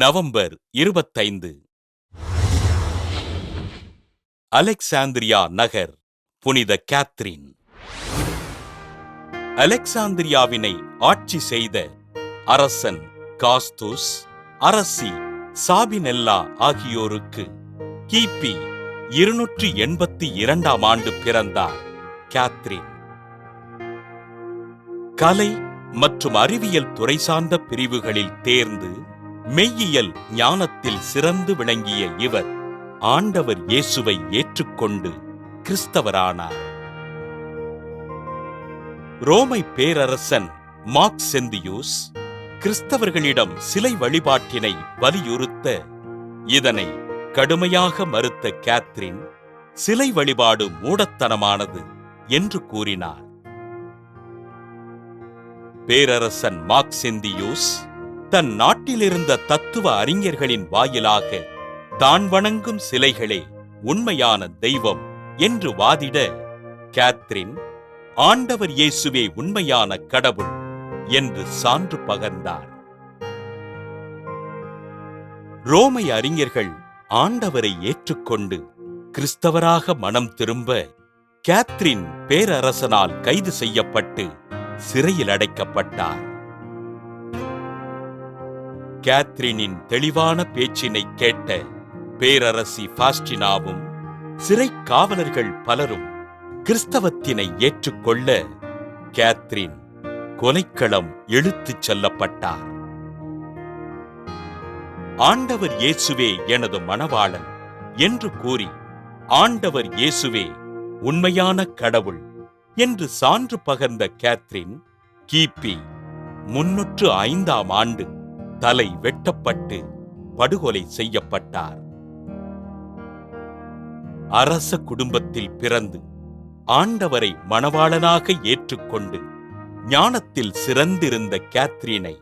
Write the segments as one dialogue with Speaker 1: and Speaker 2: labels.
Speaker 1: November இருபத்தைந்து. அலெக்சாந்திரியா நகர் புனித Catherine. அலெக்சாந்திரியாவினை ஆட்சி செய்த அரசன் காஸ்தூஸ் அரசி சாபினெல்லா ஆகியோருக்கு கிபி இருநூற்றி எண்பத்தி இரண்டாம் ஆண்டு பிறந்தார் கேத்ரின். கலை மற்றும் அறிவியல் துறை சார்ந்த பிரிவுகளில் தேர்ந்து மெய்யியல் ஞானத்தில் சிறந்து விளங்கிய இவர் ஆண்டவர் இயேசுவை ஏற்றுக்கொண்டு கிறிஸ்தவரானார். ரோமை பேரரசன் மார்க்செந்தியூஸ் கிறிஸ்தவர்களிடம் சிலை வழிபாட்டினை வலியுறுத்த இதனை கடுமையாக மறுத்த கேத்ரின் சிலை வழிபாடு மூடத்தனமானது என்று கூறினார். பேரரசன் மார்க்செந்தியூஸ் தன் நாட்டிலிருந்த தத்துவ அறிஞர்களின் வாயிலாக தான் வணங்கும் சிலைகளே உண்மையான தெய்வம் என்று வாதிட கேத்ரின் ஆண்டவர் இயேசுவே உண்மையான கடவுள் என்று சான்று பகர்ந்தார். ரோமை அறிஞர்கள் ஆண்டவரை ஏற்றுக்கொண்டு கிறிஸ்தவராக மனம் திரும்ப கேத்ரின் பேரரசனால் கைது செய்யப்பட்டு சிறையில் அடைக்கப்பட்டார். கேத்ரினின் தெளிவான பேச்சினை கேட்ட பேரரசி பாஸ்டினாவும் சிறை காவலர்கள் பலரும் கிறிஸ்தவத்தினை ஏற்றுக்கொள்ள கேத்ரின் கொலைக்களம் இழுத்துச் செல்லப்பட்டார். ஆண்டவர் இயேசுவே எனது மணவாளன் என்று கூறி ஆண்டவர் இயேசுவே உண்மையான கடவுள் என்று சான்று பகர்ந்த கேத்ரின் கிபி முன்னூற்று ஐந்தாம் ஆண்டு தலை வெட்டப்பட்டு படுகொலை செய்யப்பட்டார். அரச குடும்பத்தில் பிறந்து ஆண்டவரை மணவாளனாக ஏற்றுக்கொண்டு ஞானத்தில் சிறந்திருந்த கேத்ரினை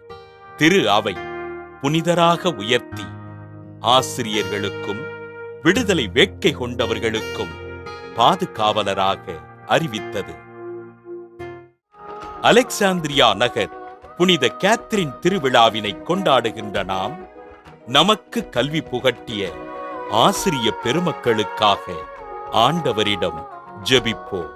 Speaker 1: திரு அவை புனிதராக உயர்த்தி ஆசிரியர்களுக்கும் விடுதலை வேட்கை கொண்டவர்களுக்கும் பாதுகாவலராக அறிவித்தது. அலெக்சாந்திரியா நகர் புனித கேத்ரின் திருவிழாவினை கொண்டாடுகின்ற நாம் நமக்கு கல்வி புகட்டிய ஆசிரிய பெருமக்களுக்காக ஆண்டவரிடம் ஜெபிப்போம்.